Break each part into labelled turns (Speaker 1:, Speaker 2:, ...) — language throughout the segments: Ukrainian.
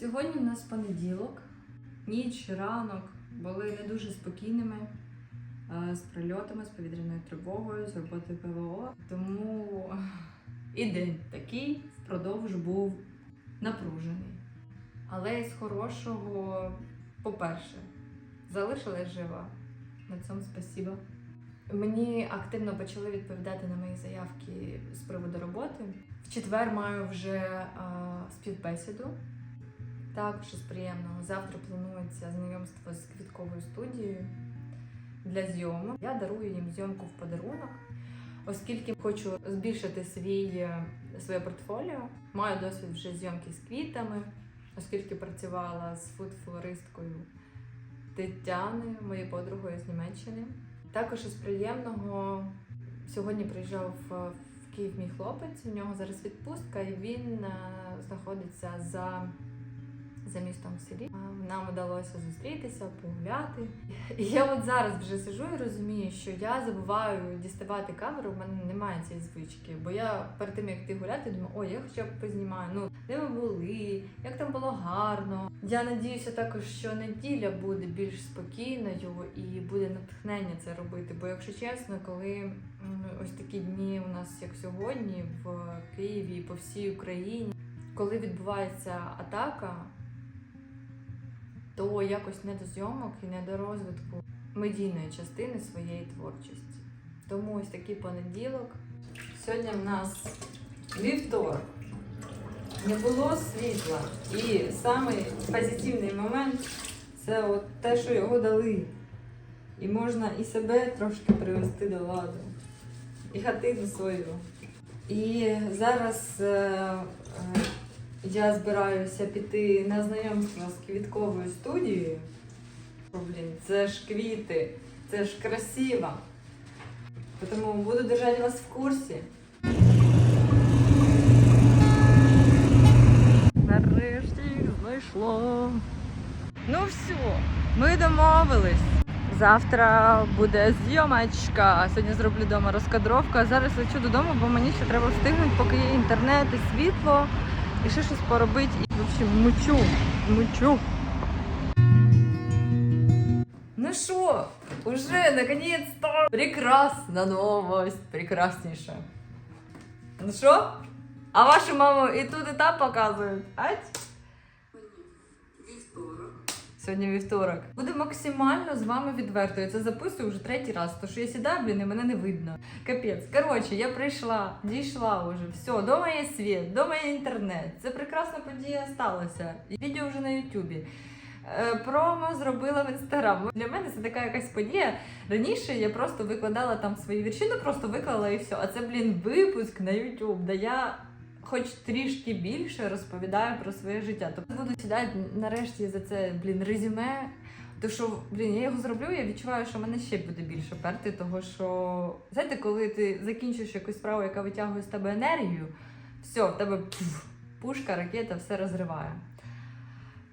Speaker 1: Сьогодні в нас понеділок, ніч, ранок були не дуже спокійними е, з прильотами, з повітряною тривогою, з роботи ПВО. Тому і день такий впродовж був напружений. Але з хорошого, по-перше, залишилась жива. На цьому спасіба. Мені активно почали відповідати на мої заявки з приводу роботи. В четвер маю вже е, співбесіду. Також із приємного. Завтра планується знайомство з квітковою студією для зйомок. Я дарую їм зйомку в подарунок, оскільки хочу збільшити свій, е, своє портфоліо. Маю досвід вже зйомки з квітами, оскільки працювала з фуд-флористкою Тетяною, моєю подругою з Німеччини. Також із приємного сьогодні приїжджав в в Київ мій хлопець. У нього зараз відпустка, і він е, знаходиться за, за містом селі. Нам вдалося зустрітися, погуляти. І я от зараз вже сижу і розумію, що я забуваю діставати камеру. В мене немає цієї звички. Бо я перед тим як ти гуляти, думаю, ой, я хоча б познімаю. Ну де ми були, як там було гарно. Я надіюся також, що неділя буде більш спокійною і буде натхнення це робити. Бо, якщо чесно, коли ось такі дні у нас, як сьогодні, в Києві і по всій Україні, коли відбувається атака, то якось не до зйомок і не до розвитку медійної частини своєї творчості. Тому ось такий понеділок. Сьогодні в нас вівторок. Не було світла. І самий позитивний момент це от те, що його дали. І можна і себе трошки привести до ладу, і хатину свою. І зараз е, е, я збираюся піти на знайомство з квітковою студією. Блін, це ж квіти, це ж красиво. Тому буду держати вас в курсі. Нарешті знайшло. Ну все, ми домовились. Завтра буде зйомочка. Сьогодні зроблю вдома розкадровку. А зараз лечу додому, бо мені ще треба встигнути, поки є інтернет і світло. І ще щось поробити. І в общем, мучу. Мучу. Ну що, уже наконец-то прекрасна новость. Прекрасніша. Ну що? А вашу маму і тут, і там показують. Ать? Сьогодні вівторок. Буду максимально з вами відвертою. Це записую вже третій раз, тому що я сідаю, блін, і мене не видно. Капець. Коротше, я прийшла, дійшла вже. Все, дома є світ, дома є інтернет. Це прекрасна подія сталася. Відео вже на Ютубі. Е, Промо зробила в інстаграм. Для мене це така якась подія. Раніше я просто викладала там свої вірші, ну просто виклала і все. А це, блін, випуск на YouTube, де я хоч трішки більше розповідаю про своє життя. Тобто буду сідати нарешті за це, блін, резюме. То що, блін, я його зроблю, я відчуваю, що мене ще буде більше перти, того що, знаєте, коли ти закінчуєш якусь справу, яка витягує з тебе енергію, все, в тебе пф, пушка, ракета, все розриває.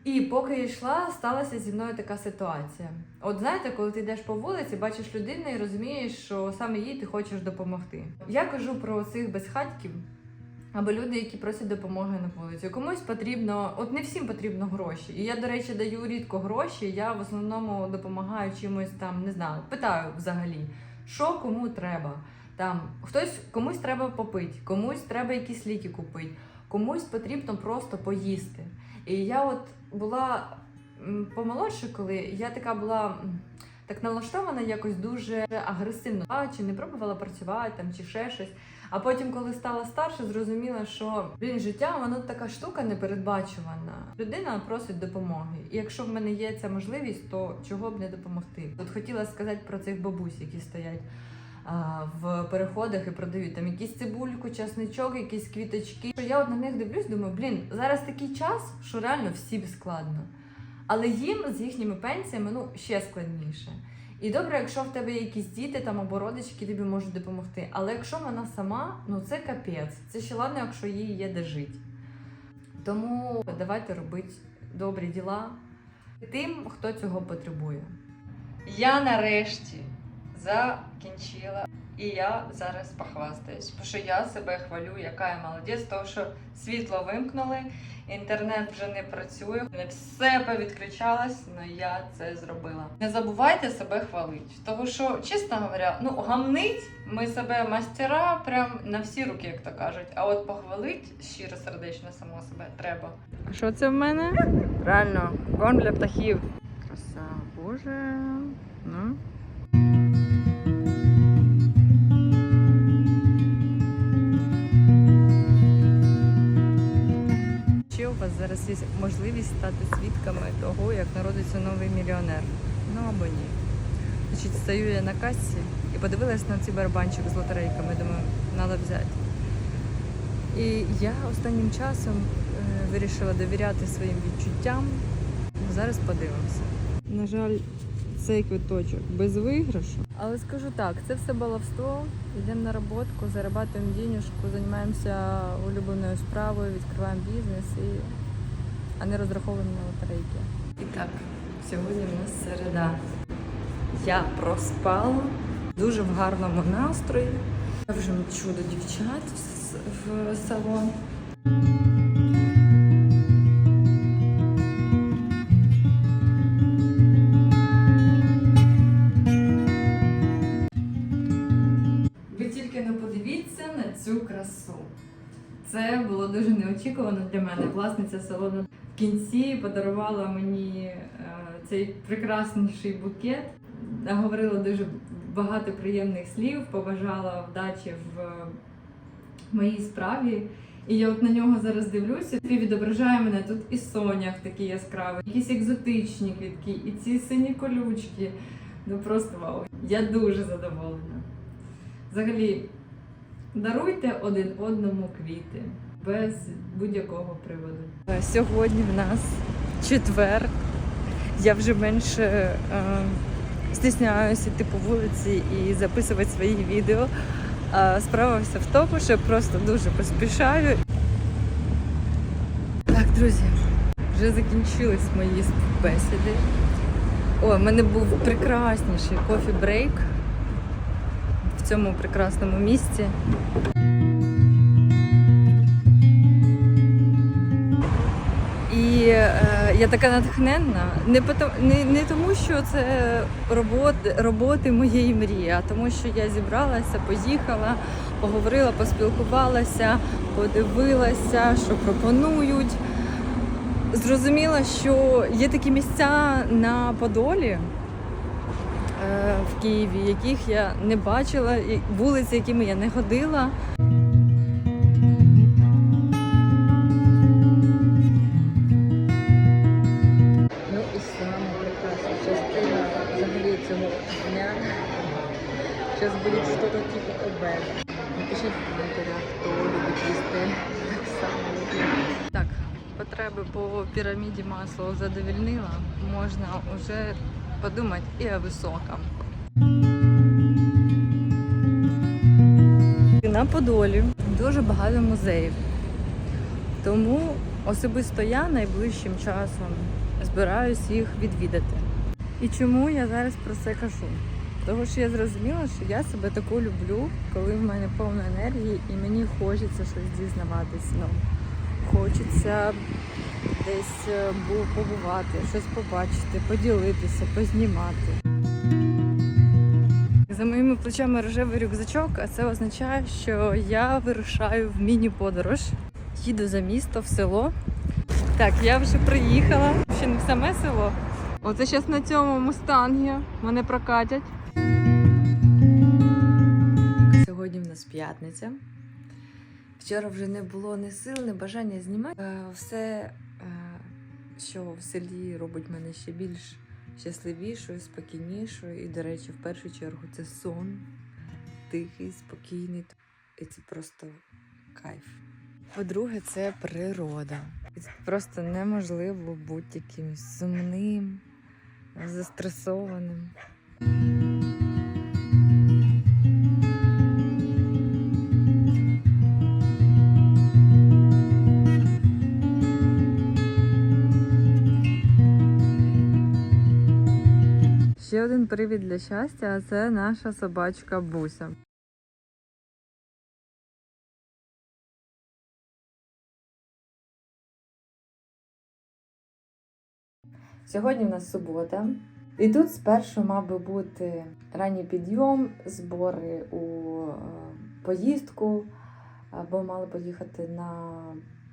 Speaker 1: І поки я йшла, сталася зі мною така ситуація. От знаєте, коли ти йдеш по вулиці, бачиш людину і розумієш, що саме їй ти хочеш допомогти. Я кажу про цих безхатьків. Або люди, які просять допомоги на вулиці. Комусь потрібно, от не всім потрібно гроші. І я, до речі, даю рідко гроші. Я в основному допомагаю чимось там, не знаю, питаю взагалі, що кому треба. Там хтось комусь треба попити, комусь треба якісь ліки купити, комусь потрібно просто поїсти. І я от була помолодше, коли я така була. Так налаштована якось дуже агресивно, а чи не пробувала працювати там, чи ще щось. А потім, коли стала старше, зрозуміла, що блін, життя воно така штука непередбачувана. Людина просить допомоги. І якщо в мене є ця можливість, то чого б не допомогти? От хотіла сказати про цих бабусь, які стоять в переходах і продають там якісь цибульку, часничок, якісь квіточки. Що Я от на них дивлюсь, думаю, блін, зараз такий час, що реально всім складно. Але їм з їхніми пенсіями ну ще складніше. І добре, якщо в тебе є якісь діти там або родичі, які тобі можуть допомогти. Але якщо вона сама, ну це капець. Це ще ладно, якщо їй є де жити. Тому давайте робити добрі діла тим, хто цього потребує. Я нарешті закінчила І я зараз похвастаюсь, бо що я себе хвалю, яка я молодець, того що світло вимкнули, інтернет вже не працює, не все повідключалось, але я це зробила. Не забувайте себе хвалити, того що, чесно говоря, ну гамнить ми себе мастера прям на всі руки, як то кажуть. А от похвалить щиро сердечно само себе треба. А що це в мене? Правильно, корм для птахів. Краса, боже. Ну. Вас зараз є можливість стати свідками того, як народиться новий мільйонер. Ну або ні. Значить, стою я на касі і подивилась на цей барабанчик з лотерейками. Думаю, треба взяти. І я останнім часом е, вирішила довіряти своїм відчуттям. Зараз подивимося. На жаль, цей квиточок без виграшу. Але скажу так, це все баловство. Йдемо на роботку, зарабатуємо денежку, займаємося улюбленою справою, відкриваємо бізнес, і... а не розраховуємо на лотерейки. І так, сьогодні в нас середа. Я проспала дуже в гарному настрої. Я вже мчу до дівчат в- салон. Це було дуже неочікувано для мене. Власниця салону кінці подарувала мені е, цей прекрасніший букет. Говорила дуже багато приємних слів, побажала вдачі в моїй справі. І я от на нього зараз дивлюся. Він відображає мене тут і сонях такі яскраві, якісь екзотичні квітки, і ці сині колючки. Ну просто вау. Я дуже задоволена. Взагалі, даруйте один одному квіти без будь-якого приводу. Сьогодні в нас четвер. Я вже менше е, стісняюся йти по вулиці і записувати свої відео. А справа вся в тому, що я просто дуже поспішаю. Так, друзі, вже закінчились мої бесіди. О, в мене був прекрасніший кофі-брейк в цьому прекрасному місці. Я така натхненна. Не, не, не тому, що це роботи, роботи моєї мрії, а тому, що я зібралася, поїхала, поговорила, поспілкувалася, подивилася, що пропонують. Зрозуміла, що є такі місця на Подолі е, в Києві, яких я не бачила, вулиці, якими я не ходила. Напишіть в хто любить їсти так само. Так, потреби по піраміді масла задовільнила. Можна вже подумати і о високому. На Подолі дуже багато музеїв. Тому особисто я найближчим часом збираюсь їх відвідати. І чому я зараз про це кажу? Тому що я зрозуміла, що я себе таку люблю, коли в мене повно енергії і мені хочеться щось дізнаватись. Ну, хочеться десь е, побувати, щось побачити, поділитися, познімати. За моїми плечами рожевий рюкзачок, а це означає, що я вирушаю в міні-подорож. Їду за місто в село. Так, я вже приїхала. Ще не в саме село. Оце зараз на цьому мустангі мене прокатять. П'ятниця. Вчора вже не було ні сил, ні бажання знімати. Е, Все, е, що в селі робить мене ще більш щасливішою, спокійнішою. І, до речі, в першу чергу це сон тихий, спокійний. І це просто кайф. По-друге, це природа. І це просто неможливо бути якимось сумним, застресованим. один привід для щастя, а це наша собачка Буся. Сьогодні в нас субота, і тут спершу мав би бути ранній підйом, збори у е, поїздку, бо мали поїхати на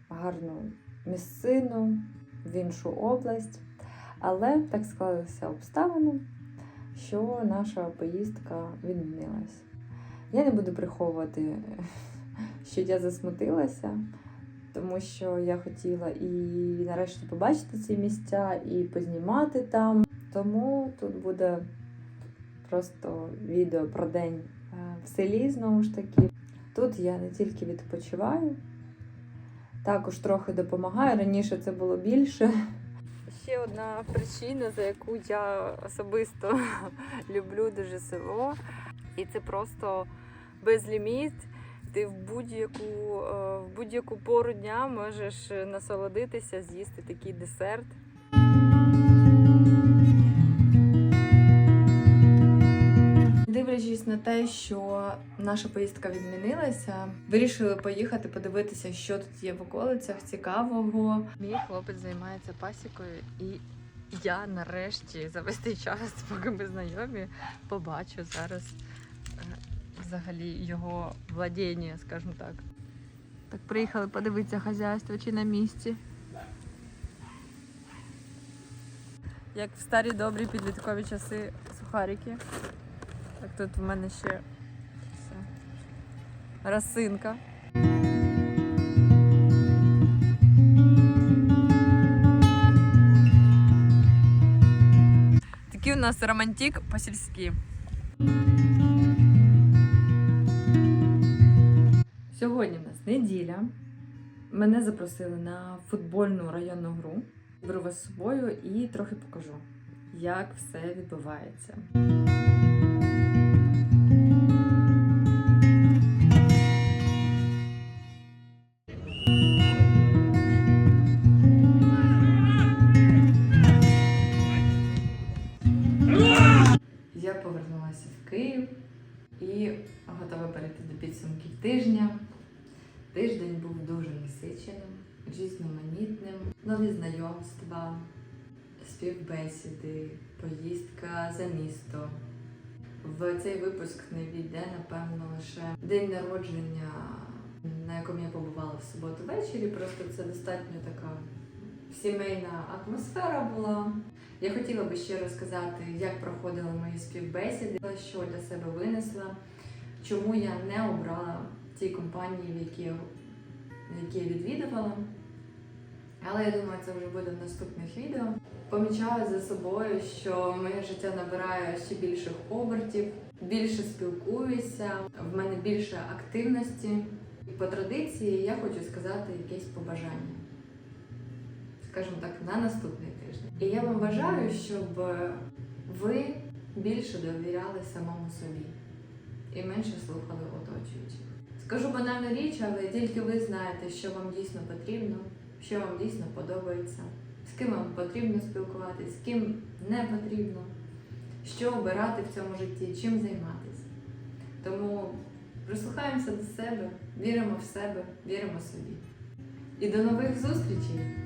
Speaker 1: гарну місцину в іншу область. Але так склалися обставини, що наша поїздка відмінилась. Я не буду приховувати, що я засмутилася, тому що я хотіла і нарешті побачити ці місця, і познімати там. Тому тут буде просто відео про день е, в селі, знову ж таки. Тут я не тільки відпочиваю, також трохи допомагаю. Раніше це було більше. Ще одна причина, за яку я особисто люблю дуже село, і це просто безліміт. Ти в будь-яку е, в будь-яку пору дня можеш насолодитися, з'їсти такий десерт. Дивлячись на те, що наша поїздка відмінилася, вирішили поїхати подивитися, що тут є в околицях цікавого. Мій хлопець займається пасікою, і я нарешті за весь цей час, поки ми знайомі, побачу зараз е, взагалі його владіння, скажімо так. Так, приїхали подивитися хазяйство чи на місці. Як в старі добрі підліткові часи сухарики. Так тут в мене ще все. Росинка. Такий у нас романтик по-сільськи. Сьогодні в нас неділя. Мене запросили на футбольну районну гру. Беру вас з собою і трохи покажу, як все відбувається. Перейти до підсумків тижня. Тиждень був дуже насиченим, різноманітним, нові знайомства, співбесіди, поїздка за місто. В цей випуск не війде, напевно, лише день народження, на якому я побувала в суботу ввечері. Просто це достатньо така сімейна атмосфера була. Я хотіла би ще розказати, як проходили мої співбесіди, що для себе винесла, чому я не обрала ті компанії, в які які я відвідувала. Але я думаю, це вже буде в наступних відео. Помічаю за собою, що моє життя набирає ще більших обертів, більше спілкуюся, в мене більше активності. І по традиції я хочу сказати якесь побажання скажімо так, на наступний тиждень. І я вам бажаю, щоб ви більше довіряли самому собі і менше слухали оточуючих. Скажу банальну річ, але тільки ви знаєте, що вам дійсно потрібно, що вам дійсно подобається, з ким вам потрібно спілкуватись, з ким не потрібно, що обирати в цьому житті, чим займатися. Тому прислухаємося до себе, віримо в себе, віримо собі. І до нових зустрічей!